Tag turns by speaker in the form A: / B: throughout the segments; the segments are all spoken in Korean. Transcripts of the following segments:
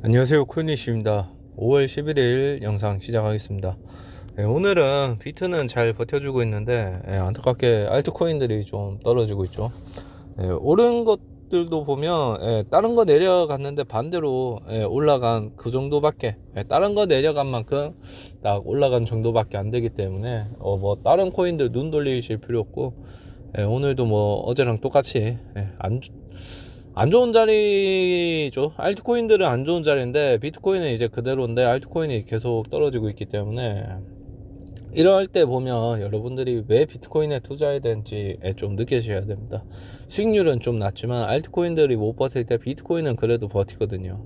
A: 안녕하세요. 코니씨입니다. 5월 11일 영상 시작하겠습니다. 예, 오늘은 비트는 잘 버텨주고 있는데 예, 안타깝게 알트코인들이 좀 떨어지고 있죠. 예, 오른 것들도 보면 예, 다른 거 내려갔는데 반대로 예, 올라간 그 정도밖에 예, 다른 거 내려간 만큼 딱 올라간 정도밖에 안 되기 때문에 어, 뭐 다른 코인들 눈 돌리실 필요 없고 예, 오늘도 뭐 어제랑 똑같이 예, 안 안 좋은 자리죠. 알트코인들은 안 좋은 자리인데 비트코인은 이제 그대로인데 알트코인이 계속 떨어지고 있기 때문에 이럴 때 보면 여러분들이 왜 비트코인에 투자해야 되는지 좀 느끼셔야 됩니다. 수익률은 좀 낮지만 알트코인들이 못 버틸 때 비트코인은 그래도 버티거든요.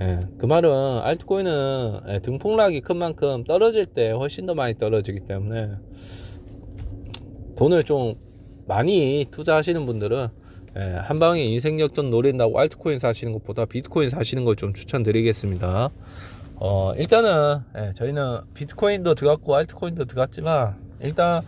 A: 예, 그 말은 알트코인은 예, 등폭락이 큰 만큼 떨어질 때 훨씬 더 많이 떨어지기 때문에 돈을 좀 많이 투자하시는 분들은 예, 한 방에 인생 역전 노린다고 알트코인 사시는 것보다 비트코인 사시는 걸 좀 추천드리겠습니다. 어, 일단은 예, 저희는 비트코인도 들어갔고 알트코인도 들어갔지만 일단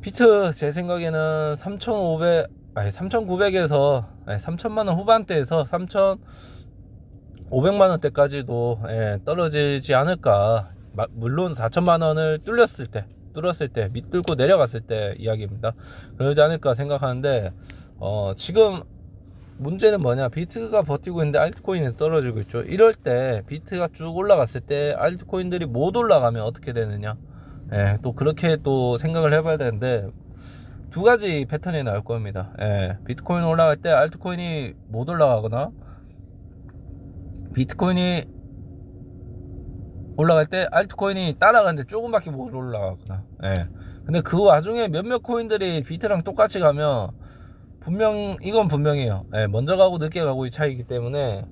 A: 비트 제 생각에는 3,500 아니 3,900에서 예, 3,000만 원 후반대에서 3,500만 원대까지도 예, 떨어지지 않을까. 마, 물론 4천만 원을 뚫렸을 때 뚫었을 때 밑 뚫고 내려갔을 때 이야기입니다. 그러지 않을까 생각하는데 어, 지금 문제는 뭐냐? 비트가 버티고 있는데 알트코인이 떨어지고 있죠. 이럴 때 비트가 쭉 올라갔을 때 알트코인들이 못 올라가면 어떻게 되느냐? 예, 또 그렇게 또 생각을 해봐야 되는데 두 가지 패턴이 나올 겁니다. 예, 비트코인 올라갈 때 알트코인이 못 올라가거나 비트코인이 올라갈 때 알트코인이 따라가는데 조금밖에 못 올라가거나 예. 근데 그 와중에 몇몇 코인들이 비트랑 똑같이 가면 분명 이건 분명해요. 예, 먼저 가고 늦게 가고의 차이기 때문에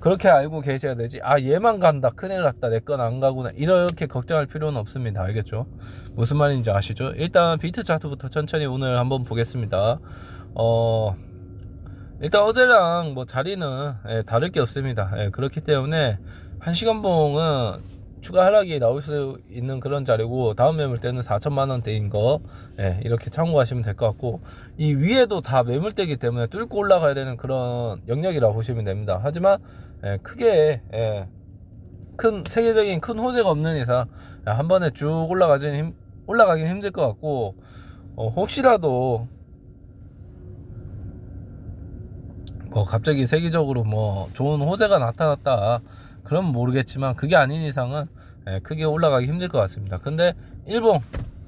A: 그렇게 알고 계셔야 되지. 아 얘만 간다, 큰일 났다, 내 건 안 가구나 이렇게 걱정할 필요는 없습니다. 알겠죠? 무슨 말인지 아시죠? 일단 비트 차트부터 천천히 오늘 한번 보겠습니다. 어 일단 어제랑 뭐 자리는 예, 다를 게 없습니다. 예, 그렇기 때문에 한 시간 봉은 추가 하락이 나올 수 있는 그런 자리고 다음 매물대는 4천만 원대인 거 예, 이렇게 참고하시면 될 것 같고 이 위에도 다 매물대이기 때문에 뚫고 올라가야 되는 그런 영역이라고 보시면 됩니다. 하지만 예, 크게 예, 큰 세계적인 큰 호재가 없는 이상 한 번에 쭉 올라가진 힘, 올라가긴 힘들 것 같고 어, 혹시라도 뭐 갑자기 세계적으로 뭐 좋은 호재가 나타났다 그럼 모르겠지만 그게 아닌 이상은 예, 크게 올라가기 힘들 것 같습니다. 근데 일봉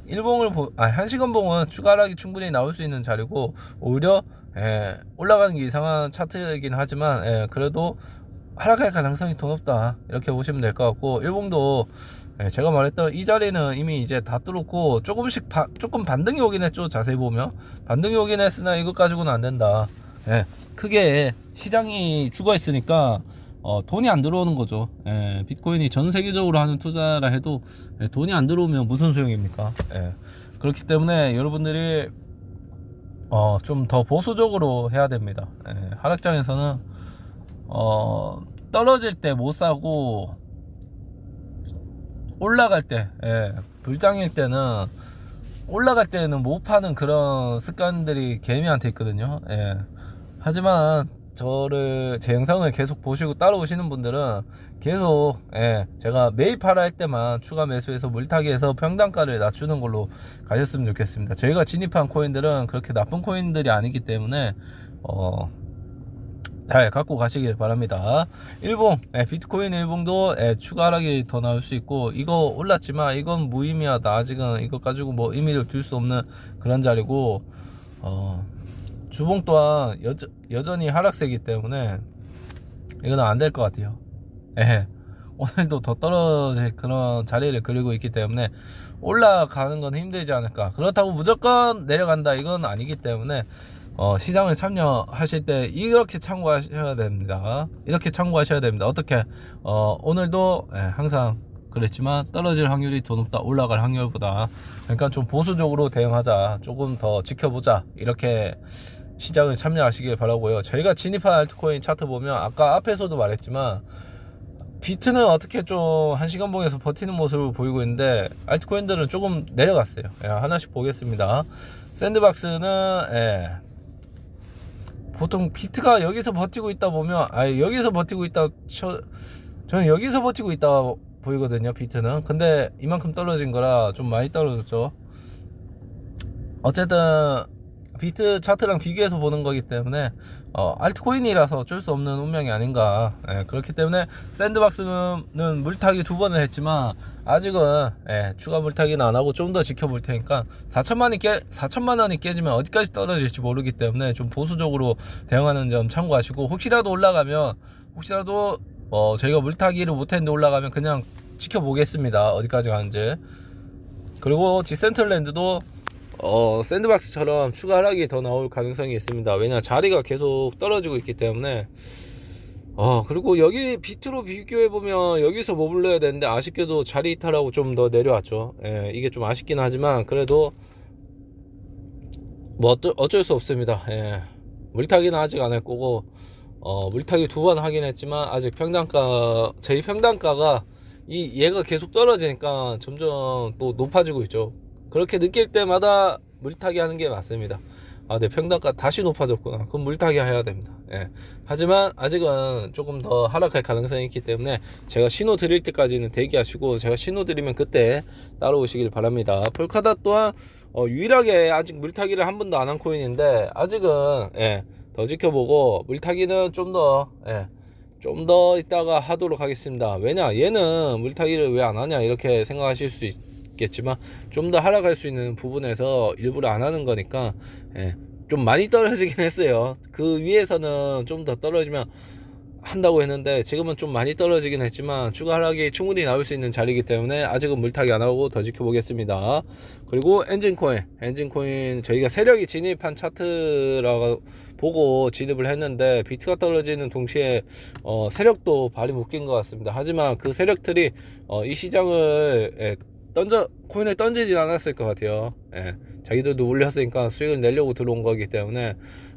A: 일봉을 보, 아, 한시간봉은 추가 하락이 충분히 나올 수 있는 자리고 오히려 예, 올라가는 게 이상한 차트이긴 하지만 예, 그래도 하락할 가능성이 더 높다. 이렇게 보시면 될 것 같고 일봉도 예, 제가 말했던 이 자리는 이미 이제 다 뚫었고 조금씩 바, 조금 반등이 오긴 했죠 자세히 보면. 반등이 오긴 했으나 이것 가지고는 안 된다. 예, 크게 시장이 죽어 있으니까 어, 돈이 안 들어오는 거죠. 예, 비트코인이 전 세계적으로 하는 투자라 해도 예, 돈이 안 들어오면 무슨 소용입니까? 예, 그렇기 때문에 여러분들이 어, 좀 더 보수적으로 해야 됩니다. 예, 하락장에서는 어, 떨어질 때 못 사고 올라갈 때 예, 불장일 때는 올라갈 때는 못 파는 그런 습관들이 개미한테 있거든요. 예. 하지만 저를 제 영상을 계속 보시고 따라오시는 분들은 계속 예, 제가 매입하라 할 때만 추가 매수해서 물타기해서 평단가를 낮추는 걸로 가셨으면 좋겠습니다. 저희가 진입한 코인들은 그렇게 나쁜 코인들이 아니기 때문에 어, 잘 갖고 가시길 바랍니다. 일봉, 예, 비트코인 일봉도 예, 추가 하락이 더 나올 수 있고 이거 올랐지만 이건 무의미하다. 아직은 이거 가지고 뭐 의미를 둘 수 없는 그런 자리고 어, 주봉 또한 여저, 여전히 하락세이기 때문에 이거는 안 될 것 같아요. 예. 오늘도 더 떨어질 그런 자리를 그리고 있기 때문에 올라가는 건 힘들지 않을까. 그렇다고 무조건 내려간다 이건 아니기 때문에 어, 시장을 참여하실 때 이렇게 참고하셔야 됩니다. 이렇게 참고하셔야 됩니다. 어떻게 어, 오늘도 예, 항상 그랬지만 떨어질 확률이 더 높다 올라갈 확률보다 그러니까 좀 보수적으로 대응하자 조금 더 지켜보자 이렇게 시장을 참여하시길 바라고요. 저희가 진입한 알트코인 차트 보면 아까 앞에서도 말했지만 비트는 어떻게 좀 한시간봉에서 버티는 모습을 보이고 있는데 알트코인들은 조금 내려갔어요. 예, 하나씩 보겠습니다. 샌드박스는 예, 보통 비트가 여기서 버티고 있다 보면 아 여기서 버티고 있다 쳐, 저는 여기서 버티고 있다 보이거든요 비트는 근데 이만큼 떨어진 거라 좀 많이 떨어졌죠 어쨌든 비트 차트랑 비교해서 보는 거기 때문에 어, 알트코인이라서 어쩔 수 없는 운명이 아닌가. 예, 그렇기 때문에 샌드박스는 물타기 두 번을 했지만 아직은 예, 추가 물타기는 안 하고 좀 더 지켜볼 테니까 4천만이 깨 4천만 원이 깨지면 어디까지 떨어질지 모르기 때문에 좀 보수적으로 대응하는 점 참고하시고 혹시라도 올라가면 혹시라도 어, 저희가 물타기를 못했는데 올라가면 그냥 지켜보겠습니다. 어디까지 가는지. 그리고 지센틀랜드도 어, 샌드박스처럼 추가 하락이 더 나올 가능성이 있습니다. 왜냐 자리가 계속 떨어지고 있기 때문에 어 그리고 여기 비트로 비교해 보면 여기서 머물러야 되는데 아쉽게도 자리 이탈하고 좀 더 내려왔죠. 예, 이게 좀 아쉽긴 하지만 그래도 뭐 어쩔, 수 없습니다. 예, 물타기는 아직 안 할 거고 어, 물타기 두 번 하긴 했지만 아직 평단가 저희 평단가가 이 얘가 계속 떨어지니까 점점 또 높아지고 있죠. 그렇게 느낄 때마다 물타기 하는 게 맞습니다. 아, 내 평단가 다시 높아졌구나. 그럼 물타기 해야 됩니다. 예. 하지만 아직은 조금 더 하락할 가능성이 있기 때문에 제가 신호 드릴 때까지는 대기하시고 제가 신호 드리면 그때 따라오시길 바랍니다. 폴카다 또한 어, 유일하게 아직 물타기를 한 번도 안 한 코인인데 아직은 예, 더 지켜보고 물타기는 좀 더 예, 좀 더 이따가 하도록 하겠습니다. 왜냐 얘는 물타기를 왜 안 하냐 이렇게 생각하실 수 있. 있겠지만 좀 더 하락할 수 있는 부분에서 일부러 안 하는 거니까 예, 좀 많이 떨어지긴 했어요. 그 위에서는 좀 더 떨어지면 한다고 했는데 지금은 좀 많이 떨어지긴 했지만 추가 하락이 충분히 나올 수 있는 자리이기 때문에 아직은 물타기 안 하고 더 지켜보겠습니다. 그리고 엔진코인, 엔진코인 저희가 세력이 진입한 차트라고 보고 진입을 했는데 비트가 떨어지는 동시에 어, 세력도 발이 묶인 것 같습니다. 하지만 그 세력들이 어, 이 시장을 예, 던져 코인을 던지진 않았을 것 같아요. 예, 자기들도 올렸으니까 수익을 내려고 들어온 거기 때문에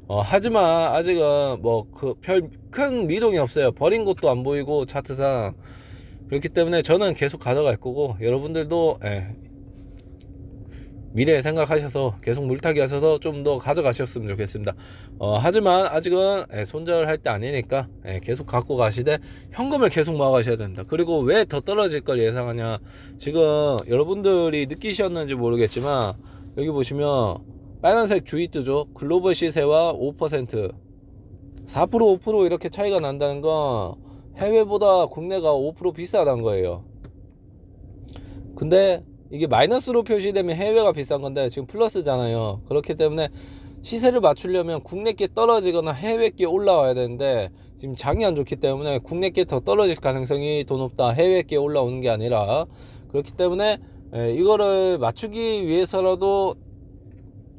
A: 어, 하지만 아직은 뭐 그 별 큰 미동이 없어요. 버린 것도 안 보이고 차트상 그렇기 때문에 저는 계속 가져갈 거고 여러분들도 예, 미래 생각하셔서 계속 물타기 하셔서 좀 더 가져가셨으면 좋겠습니다. 어, 하지만 아직은 예, 손절할 때 아니니까 예, 계속 갖고 가시되 현금을 계속 모아가셔야 된다. 그리고 왜 더 떨어질 걸 예상하냐? 지금 여러분들이 느끼셨는지 모르겠지만 여기 보시면 빨간색 주의 뜨죠. 글로벌 시세와 5% 4% 5% 이렇게 차이가 난다는 건 해외보다 국내가 5% 비싸다는 거예요. 근데 이게 마이너스로 표시되면 해외가 비싼 건데 지금 플러스잖아요. 그렇기 때문에 시세를 맞추려면 국내 게 떨어지거나 해외 게 올라와야 되는데 지금 장이 안 좋기 때문에 국내 게더 떨어질 가능성이 더 높다. 해외 게 올라오는 게 아니라 그렇기 때문에 예, 이거를 맞추기 위해서라도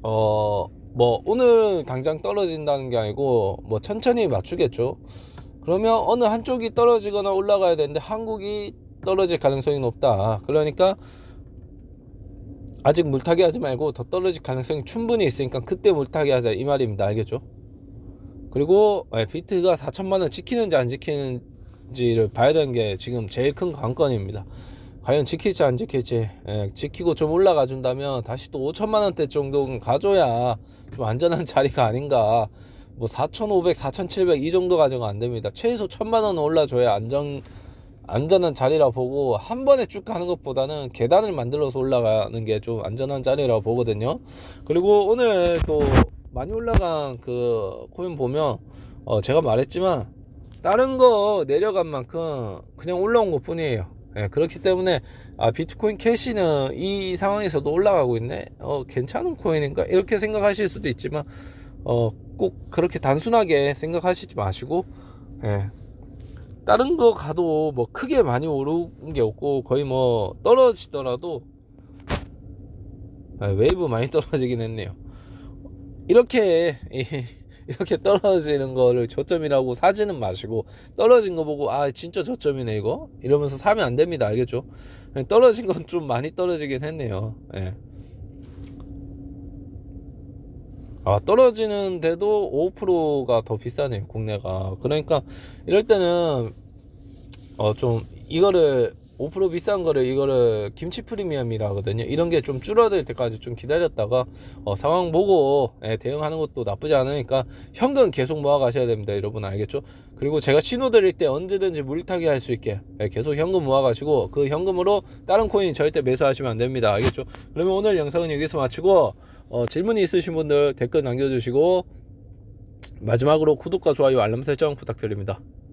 A: 어 뭐 오늘 당장 떨어진다는 게 아니고 뭐 천천히 맞추겠죠. 그러면 어느 한쪽이 떨어지거나 올라가야 되는데 한국이 떨어질 가능성이 높다. 그러니까 아직 물타기 하지 말고 더 떨어질 가능성이 충분히 있으니까 그때 물타기 하자. 이 말입니다. 알겠죠? 그리고 예, 비트가 4천만원 지키는지 안 지키는지를 봐야 되는 게 지금 제일 큰 관건입니다. 과연 지킬지 안 지킬지 예, 지키고 좀 올라가 준다면 다시 또 5천만 원대 정도는 가져야 좀 안전한 자리가 아닌가. 뭐 4,500, 4,700 이 정도 가져가 안 됩니다. 최소 1천만원 올라줘야 안정 안전한 자리라 보고 한 번에 쭉 가는 것보다는 계단을 만들어서 올라가는 게 좀 안전한 자리라고 보거든요. 그리고 오늘 또 많이 올라간 그 코인 보면 어 제가 말했지만 다른 거 내려간 만큼 그냥 올라온 것 뿐이에요. 예, 그렇기 때문에 아 비트코인 캐시는 이 상황에서도 올라가고 있네. 어 괜찮은 코인인가 이렇게 생각하실 수도 있지만 어 꼭 그렇게 단순하게 생각하시지 마시고 예, 다른 거 가도 뭐 크게 많이 오른 게 없고 거의 뭐 떨어지더라도 아, 웨이브 많이 떨어지긴 했네요. 이렇게 이렇게 떨어지는 거를 저점이라고 사지는 마시고 떨어진 거 보고 아 진짜 저점이네 이거 이러면서 사면 안 됩니다 알겠죠? 떨어진 건 좀 많이 떨어지긴 했네요. 예. 아 떨어지는데도 5%가 더 비싸네요 국내가 그러니까 이럴 때는 어 좀 이거를 5% 비싼 거를 이거를 김치 프리미엄이라 하거든요. 이런 게 좀 줄어들 때까지 좀 기다렸다가 어, 상황 보고 예, 대응하는 것도 나쁘지 않으니까 현금 계속 모아 가셔야 됩니다. 여러분 알겠죠? 그리고 제가 신호 드릴 때 언제든지 물타기 할 수 있게 예, 계속 현금 모아 가시고 그 현금으로 다른 코인 절대 매수하시면 안 됩니다. 알겠죠? 그러면 오늘 영상은 여기서 마치고 어, 질문이 있으신 분들 댓글 남겨주시고 마지막으로 구독과 좋아요 알람 설정 부탁드립니다.